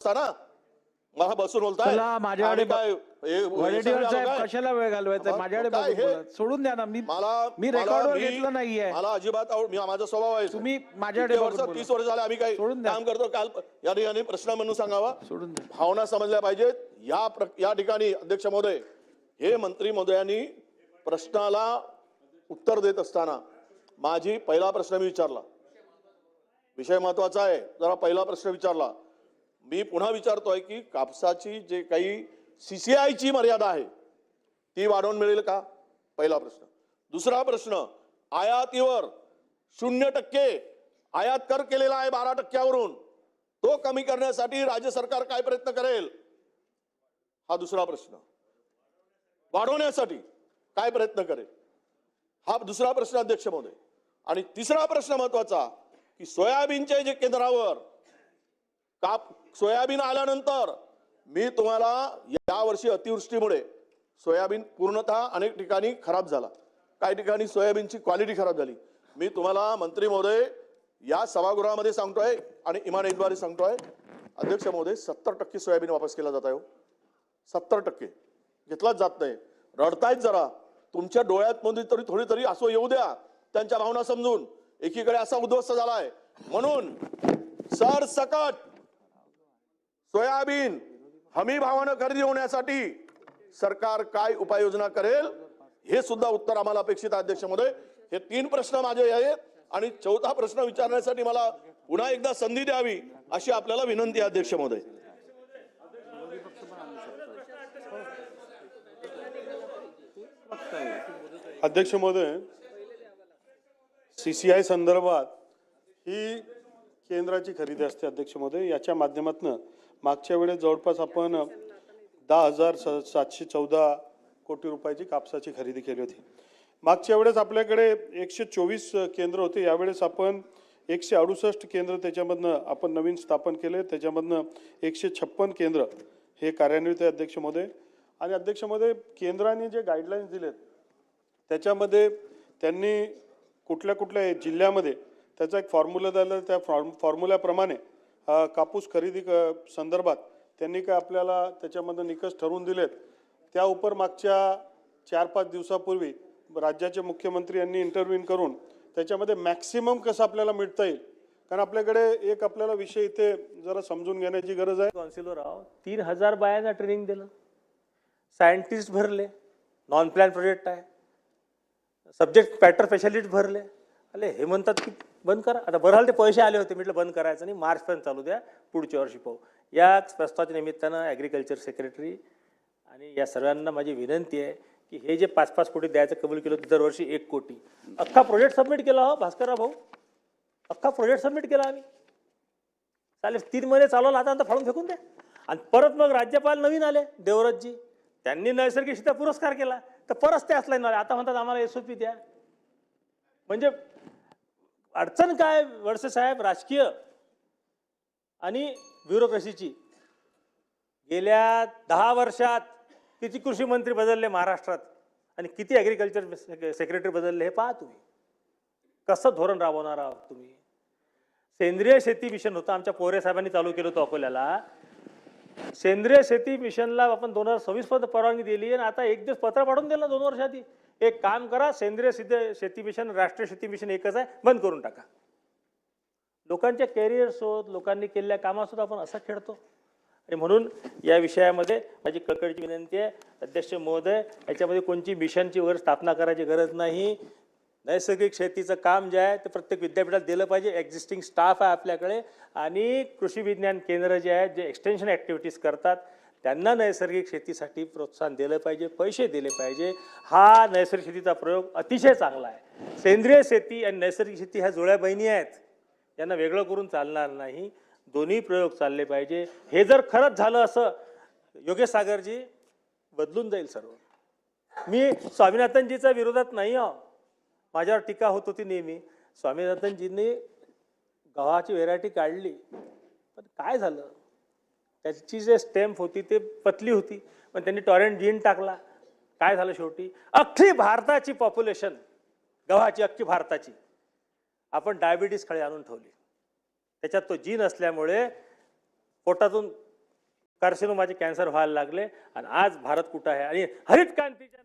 असताना मला बसून बोलताय. माझ्याकडे काय हे- वडेट्टीवार हे साहेब काय? कशाला वेळ घालवायचा माझ्याकडे काय हे? बोला. सोडून द्या ना. मी मला मी मला- रेकॉर्डवर मी- घेतलं नाहीये. मला अजिबात आवड मी माझा स्वभाव आहे. तुम्ही माझ्याकडे इतके बघून वर्ष बोला. तीस वर्ष झाले आम्ही काही सोडून द्या. काम करतो. काल या ठिकाणी प्रश्न म्हणून सांगावा. सोडून द्या. भावना समजल्या पाहिजेत. या प्र- या ठिकाणी अध्यक्ष महोदय हे मंत्री महोदयांनी प्रश्नाला उत्तर देत असताना माझी पहिला प्रश्न मी विचारला. विषय महत्त्वाचा आहे. जरा पहिला प्रश्न विचारला. मी पुन्हा विचारतोय की कापसाची जे काही सीसीआयची मर्यादा आहे ती वाढवून मिळेल का? पहिला प्रश्न. दुसरा प्रश्न आयातीवर शून्य टक्के आयात कर केलेला आहे बारा टक्क्यावरून. तो कमी करण्यासाठी राज्य सरकार काय प्रयत्न करेल? हा दुसरा प्रश्न. वाढवण्यासाठी काय प्रयत्न करेल? हा दुसरा प्रश्न अध्यक्ष महोदय. आणि तिसरा प्रश्न महत्त्वाचा की सोयाबीनच्या जे केंद्रावर काप सोयाबीन आल्यानंतर मी तुम्हाला यावर्षी अतिवृष्टीमुळे सोयाबीन पूर्णतः अनेक ठिकाणी खराब झाला. काही ठिकाणी सोयाबीनची क्वालिटी खराब झाली. मी तुम्हाला मंत्री महोदय या सभागृहामध्ये सांगतोय आणि इमानतद्वारे सांगतोय अध्यक्ष महोदय सत्तर टक्के सोयाबीन वापस केला जात आहे हो. सत्तर टक्के. घेतलाच जात नाही. रडतायत जरा. तुमच्या डोळ्यात मध्ये तरी थोडी तरी असो येऊ द्या. त्यांच्या भावना समजून. एकीकडे असा उद्ध्वस्त झालाय. म्हणून सरसकट सोयाबीन हमी भावानं खरेदी होण्यासाठी सरकार काय उपाययोजना करेल हे सुद्धा उत्तर आम्हाला अपेक्षित अध्यक्ष महोदय हे तीन प्रश्न माझे आहेत आणि चौथा प्रश्न विचारण्यासाठी मला पुन्हा एकदा संधी द्यावी अशी आपल्याला विनंती आहे अध्यक्ष महोदय अध्यक्ष महोदय सीसीआय संदर्भात ही केंद्राची खरेदी असते अध्यक्ष महोदय याच्या माध्यमातून मागच्या वेळेस जवळपास आपण दहा हजार स- सातशे चौदा कोटी रुपयाची कापसाची खरेदी केली होती. मागच्या वेळेस आपल्याकडे एकशे चोवीस केंद्र होते. यावेळेस आपण एकशे अडुसष्ट केंद्र त्याच्यामधनं आपण नवीन स्थापन केले. त्याच्यामधनं एकशे छप्पन केंद्र हे कार्यान्वित आहे अध्यक्ष महोदय. आणि अध्यक्ष महोदय केंद्राने जे गाईडलाईन्स दिलेत त्याच्यामध्ये त्यांनी कुठल्या कुठल्या जिल्ह्यामध्ये त्याचा एक फॉर्म्युला दिला त्या फॉर्म फॉर्म्युल्याप्रमाणे कापूस खरेदी क- संदर्भात त्यांनी काय आपल्याला त्याच्यामध्ये निकष ठरवून दिलेत? त्या उपर मागच्या चार पाच दिवसापूर्वी राज्याचे मुख्यमंत्री यांनी इंटरव्ह्यून करून त्याच्यामध्ये मॅक्सिमम कसं आपल्याला मिळता येईल? कारण आपल्याकडे एक आपल्याला विषय इथे जरा समजून घेण्याची गरज आहे. काउन्सिलर तीन हजार बायांना ट्रेनिंग दिलं. सायंटिस्ट भरले. नॉन प्लॅन प्रोजेक्ट आहे. सब्जेक्ट पॅटर स्पेशालिस्ट भरले. अरे हे म्हणतात की बंद करा. आता बरं ते पैसे आले होते म्हटलं बंद करायचं नाही मार्चपर्यंत चालू द्या पुढच्या वर्षी पाहू. या प्रस्तावाच्या निमित्तानं ॲग्रिकल्चर सेक्रेटरी आणि या सर्वांना माझी विनंती आहे की हे जे पाच पाच कोटी द्यायचं कबूल केलं होतं दरवर्षी एक कोटी. अख्खा प्रोजेक्ट सबमिट केला हो भास्करराव भाऊ. अख्खा प्रोजेक्ट सबमिट केला आम्ही. चालेल तीन महिने चालवला आता आता फाडून फेकून द्या. आणि परत मग राज्यपाल नवीन आले देवराजजी त्यांनी नैसर्गिक पुरस्कार केला. तर परत ते असला आले आता म्हणतात आम्हाला एस द्या. म्हणजे अडचण काय वळसे साहेब? राजकीय. आणि ब्युरोक्रेसीची. गेल्या दहा वर्षात किती कृषी मंत्री बदलले महाराष्ट्रात? आणि किती ॲग्रिकल्चर सेक्रेटरी बदलले हे पहा तुम्ही. कसं धोरण राबवणार आहात तुम्ही? सेंद्रिय शेती मिशन होतं. आमच्या पोरे साहेबांनी चालू केलं होतं अकोल्याला. सेंद्रिय शेती मिशनला आपण दोन हजार सव्वीस पर्यंत परवानगी दिली आणि आता एक दिवस पत्र पाठवून दिलं दोन वर्ष आधी एक काम करा सेंद्रिय सिद्ध शेती मिशन राष्ट्रीय शेती मिशन एकच आहे बंद करून टाका. लोकांच्या कॅरियर्सोत लोकांनी केलेल्या कामासोबत आपण असा खेळतो. आणि म्हणून या विषयामध्ये माझी कळकळीची विनंती आहे अध्यक्ष महोदय याच्यामध्ये कोणची मिशनची वगैरे स्थापना करायची गरज नाही. नैसर्गिक शेतीचं काम जे आहे ते प्रत्येक विद्यापीठात दिलं पाहिजे एक्झिस्टिंग स्टाफ आहे आपल्याकडे. आणि कृषी विज्ञान केंद्र जे आहे जे एक्सटेन्शन ॲक्टिव्हिटीज करतात त्यांना नैसर्गिक शेतीसाठी प्रोत्साहन दिलं पाहिजे पैसे दिले पाहिजे. हा नैसर्गिक शेतीचा प्रयोग अतिशय चांगला आहे. सेंद्रिय शेती आणि नैसर्गिक शेती ह्या जुळ्या बहिणी आहेत. यांना वेगळं करून चालणार नाही. दोन्ही प्रयोग चालले पाहिजे. हे जर खरंच झालं असं योगेश सागरजी बदलून जाईल सर्व. मी स्वामीनाथनजीच्या विरोधात नाही आहो. माझ्यावर टीका होत होती नेहमी. स्वामीनाथनजींनी गव्हाची व्हेरायटी काढली. पण काय झालं? त्याची जे स्टेम्प होती ते पतली होती. पण त्यांनी टॉरेंट जीन टाकला. काय झालं शेवटी? अख्खी भारताची पॉप्युलेशन गव्हाची अख्खी भारताची. आपण डायबिटीसकडे आणून ठेवली. त्याच्यात तो जीन असल्यामुळे पोटातून कार्सिनोमाचे कॅन्सर व्हायला लागले. आणि आज भारत कुठं आहे? आणि हरित क्रांतीच्या